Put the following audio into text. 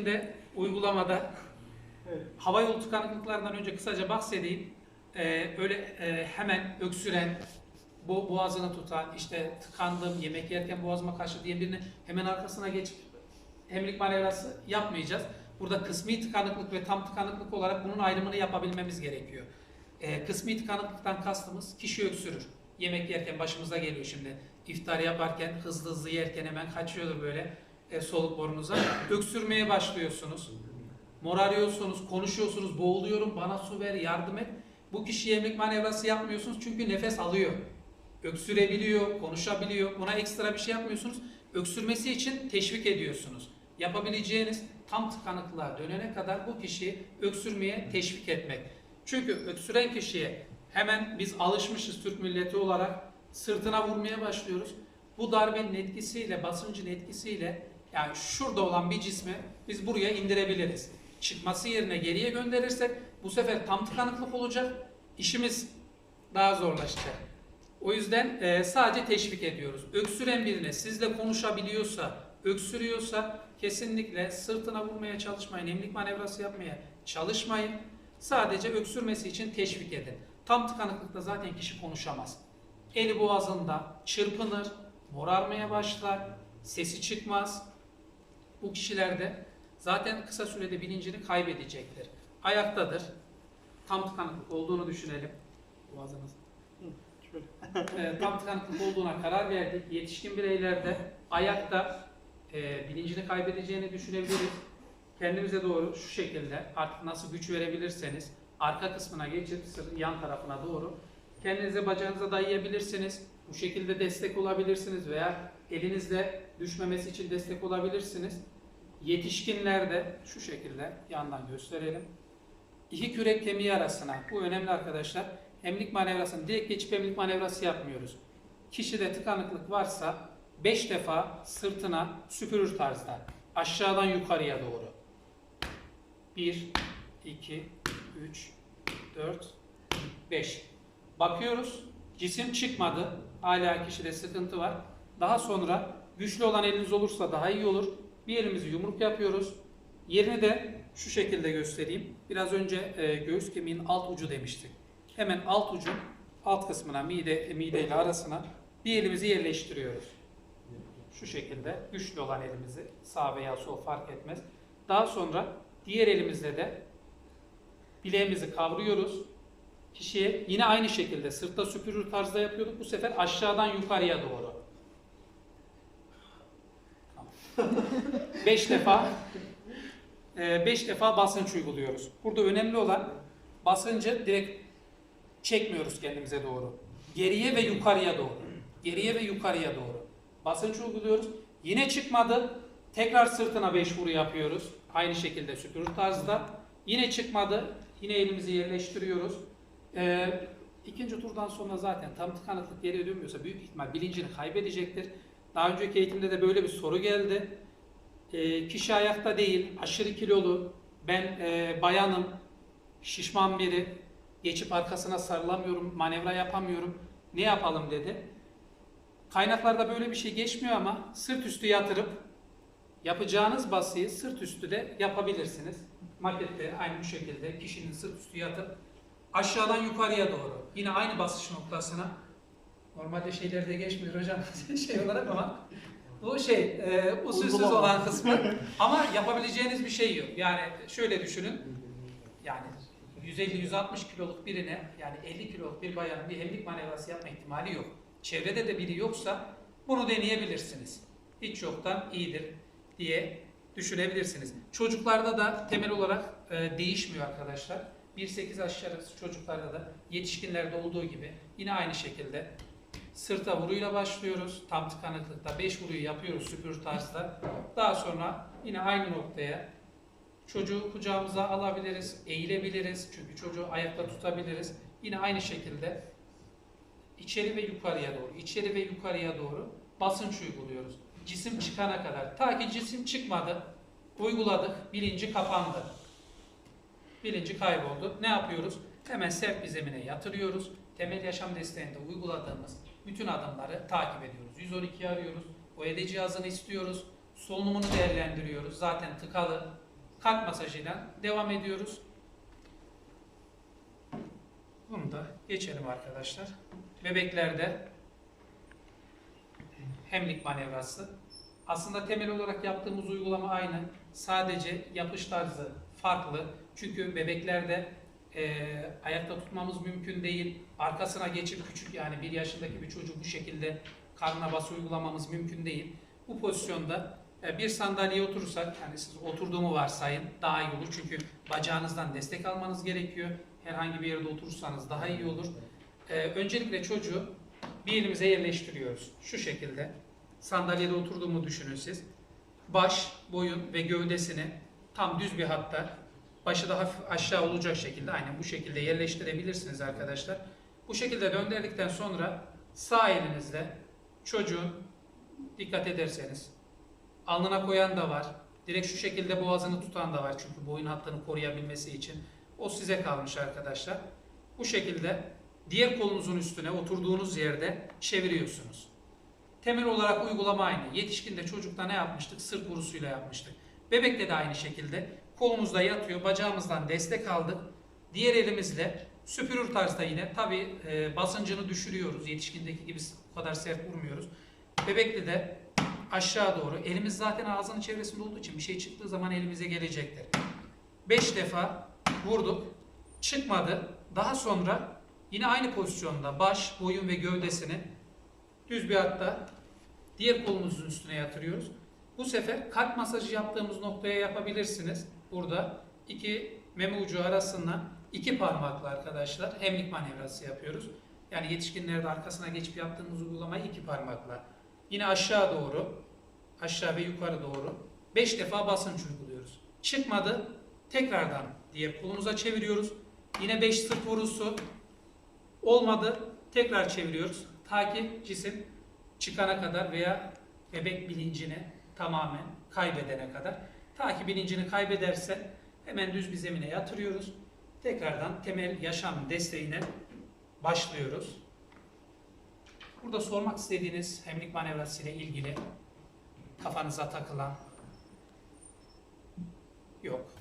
şeklinde uygulamada Evet. hava yolu tıkanıklıklarından önce kısaca bahsedeyim. Ee, öyle e, hemen öksüren, bu boğazını tutan, işte tıkandım, yemek yerken boğazıma kaçtı diye birini hemen arkasına geçip hemlik manevrası yapmayacağız. Burada kısmi tıkanıklık ve tam tıkanıklık olarak bunun ayrımını yapabilmemiz gerekiyor. Ee, kısmi tıkanıklıktan kastımız kişi öksürür. Yemek yerken başımıza geliyor şimdi. İftar yaparken hızlı hızlı yerken hemen kaçıyordur böyle e, soluk borunuza. Öksürmeye başlıyorsunuz. Morarıyorsunuz, konuşuyorsunuz, boğuluyorum, bana su ver, yardım et. Bu kişi yemlik manevrası yapmıyorsunuz çünkü nefes alıyor. Öksürebiliyor, konuşabiliyor. Buna ekstra bir şey yapmıyorsunuz. Öksürmesi için teşvik ediyorsunuz. Yapabileceğiniz tam tıkanıklığa dönene kadar bu kişiyi öksürmeye teşvik etmek. Çünkü öksüren kişiye hemen biz alışmışız Türk milleti olarak sırtına vurmaya başlıyoruz. Bu darbenin etkisiyle, basıncın etkisiyle yani şurada olan bir cismi biz buraya indirebiliriz. Çıkması yerine geriye gönderirsek bu sefer tam tıkanıklık olacak. İşimiz daha zorlaşacak. O yüzden e, sadece teşvik ediyoruz. Öksüren birine sizle konuşabiliyorsa, öksürüyorsa kesinlikle sırtına vurmaya çalışmayın. Emlik manevrası yapmaya çalışmayın. Sadece öksürmesi için teşvik edin. Tam tıkanıklıkta zaten kişi konuşamaz. Eli boğazında çırpınır, morarmaya başlar, sesi çıkmaz. Bu kişilerde zaten kısa sürede bilincini kaybedecektir. Ayaktadır. Tam tıkanıklık olduğunu düşünelim. Boğazınız e, tam tıkanıklık olduğuna karar verdik. Yetişkin bireylerde ayakta e, bilincini kaybedeceğini düşünebiliriz. Kendimize doğru şu şekilde artık nasıl güç verebilirseniz arka kısmına geçip yan tarafına doğru kendinize bacağınıza dayayabilirsiniz. Bu şekilde destek olabilirsiniz veya elinizle düşmemesi için destek olabilirsiniz. Yetişkinlerde şu şekilde yandan gösterelim. İki kürek kemiği arasına, bu önemli arkadaşlar. Hemlik manevrasını direkt geçip hemlik manevrası yapmıyoruz. Kişide tıkanıklık varsa 5 defa sırtına süpürür tarzda aşağıdan yukarıya doğru. 1, 2, 3, 4, 5. Bakıyoruz. Cisim çıkmadı. Hala kişide sıkıntı var. Daha sonra güçlü olan eliniz olursa daha iyi olur. Bir elimizi yumruk yapıyoruz. Yerini de şu şekilde göstereyim. Biraz önce e, göğüs kemiğinin alt ucu demiştik. Hemen alt ucun alt kısmına mide mide ile arasına bir elimizi yerleştiriyoruz. Şu şekilde güçlü olan elimizi sağ veya sol fark etmez. Daha sonra diğer elimizle de bileğimizi kavruyoruz. Kişiye yine aynı şekilde sırtta süpürür tarzda yapıyorduk. Bu sefer aşağıdan yukarıya doğru. 5 defa 5 defa basınç uyguluyoruz. Burada önemli olan basıncı direkt çekmiyoruz kendimize doğru. Geriye ve yukarıya doğru. Geriye ve yukarıya doğru. Basınç uyguluyoruz. Yine çıkmadı. Tekrar sırtına 5 vuru yapıyoruz. Aynı şekilde süpürür tarzda. Yine çıkmadı. Yine elimizi yerleştiriyoruz. Ee, ikinci turdan sonra zaten tam tıkanıklık geriye dönmüyorsa büyük ihtimal bilincini kaybedecektir. Daha önceki eğitimde de böyle bir soru geldi. Ee, kişi ayakta değil, aşırı kilolu, ben e, bayanım, şişman biri, geçip arkasına sarılamıyorum, manevra yapamıyorum, ne yapalım dedi. Kaynaklarda böyle bir şey geçmiyor ama sırt üstü yatırıp yapacağınız basıyı sırt üstü de yapabilirsiniz. Makette aynı bu şekilde kişinin sırt üstü yatıp aşağıdan yukarıya doğru yine aynı basış noktasına normalde şeylerde geçmiyor hocam şey olarak ama bu şey e, usulsüz olan kısmı ama yapabileceğiniz bir şey yok. Yani şöyle düşünün yani 150-160 kiloluk birine yani 50 kiloluk bir bayanın bir hemlik manevrası yapma ihtimali yok. Çevrede de biri yoksa bunu deneyebilirsiniz. Hiç yoktan iyidir diye düşünebilirsiniz. Çocuklarda da temel olarak e, değişmiyor arkadaşlar. 1-8 aşağısı çocuklarda da yetişkinlerde olduğu gibi yine aynı şekilde sırta vuruyla başlıyoruz. Tam tıkanıklıkta 5 vuruyu yapıyoruz süpür tarzda. Daha sonra yine aynı noktaya Çocuğu kucağımıza alabiliriz, eğilebiliriz. Çünkü çocuğu ayakta tutabiliriz. Yine aynı şekilde içeri ve yukarıya doğru, içeri ve yukarıya doğru basınç uyguluyoruz. Cisim çıkana kadar. Ta ki cisim çıkmadı, uyguladık, bilinci kapandı. Bilinci kayboldu. Ne yapıyoruz? Hemen sevk zemine yatırıyoruz. Temel yaşam desteğinde uyguladığımız bütün adımları takip ediyoruz. 112'yi arıyoruz. OED cihazını istiyoruz. Solunumunu değerlendiriyoruz. Zaten tıkalı. kalp masajıyla devam ediyoruz. Bunu da geçelim arkadaşlar. Bebeklerde hemlik manevrası. Aslında temel olarak yaptığımız uygulama aynı. Sadece yapış tarzı farklı. Çünkü bebeklerde eee, ayakta tutmamız mümkün değil. Arkasına geçip küçük yani bir yaşındaki bir çocuğu bu şekilde karnına bas uygulamamız mümkün değil. Bu pozisyonda e, bir sandalyeye oturursak, yani siz oturduğumu varsayın daha iyi olur. Çünkü bacağınızdan destek almanız gerekiyor. Herhangi bir yerde oturursanız daha iyi olur. E, öncelikle çocuğu bir elimize yerleştiriyoruz. Şu şekilde. Sandalyede oturduğumu düşünün siz. Baş, boyun ve gövdesini tam düz bir hatta başı da hafif aşağı olacak şekilde aynen bu şekilde yerleştirebilirsiniz arkadaşlar. Bu şekilde döndürdükten sonra sağ elinizle çocuğun dikkat ederseniz alnına koyan da var. Direkt şu şekilde boğazını tutan da var çünkü boyun hattını koruyabilmesi için. O size kalmış arkadaşlar. Bu şekilde diğer kolunuzun üstüne oturduğunuz yerde çeviriyorsunuz. Temel olarak uygulama aynı. Yetişkinde çocukta ne yapmıştık? Sırt vurusuyla yapmıştık. Bebekte de aynı şekilde kolumuzda yatıyor, bacağımızdan destek aldık. Diğer elimizle süpürür tarzda yine tabi basıncını düşürüyoruz. Yetişkindeki gibi o kadar sert vurmuyoruz. Bebekte de aşağı doğru. Elimiz zaten ağzının çevresinde olduğu için bir şey çıktığı zaman elimize gelecektir. 5 defa vurduk. Çıkmadı. Daha sonra yine aynı pozisyonda baş, boyun ve gövdesini düz bir hatta diğer kolumuzun üstüne yatırıyoruz. Bu sefer kalp masajı yaptığımız noktaya yapabilirsiniz. Burada iki meme ucu arasına iki parmakla arkadaşlar hemlik manevrası yapıyoruz. Yani yetişkinlerde arkasına geçip yaptığımız uygulamayı iki parmakla. Yine aşağı doğru, aşağı ve yukarı doğru 5 defa basınç uyguluyoruz. Çıkmadı, tekrardan diğer kolumuza çeviriyoruz. Yine 5 sırt vurusu olmadı, tekrar çeviriyoruz. Ta ki cisim çıkana kadar veya bebek bilincini tamamen kaybedene kadar. Ta ki bilincini kaybederse hemen düz bir zemine yatırıyoruz. Tekrardan temel yaşam desteğine başlıyoruz. Burada sormak istediğiniz hemlik manevrası ile ilgili kafanıza takılan yok.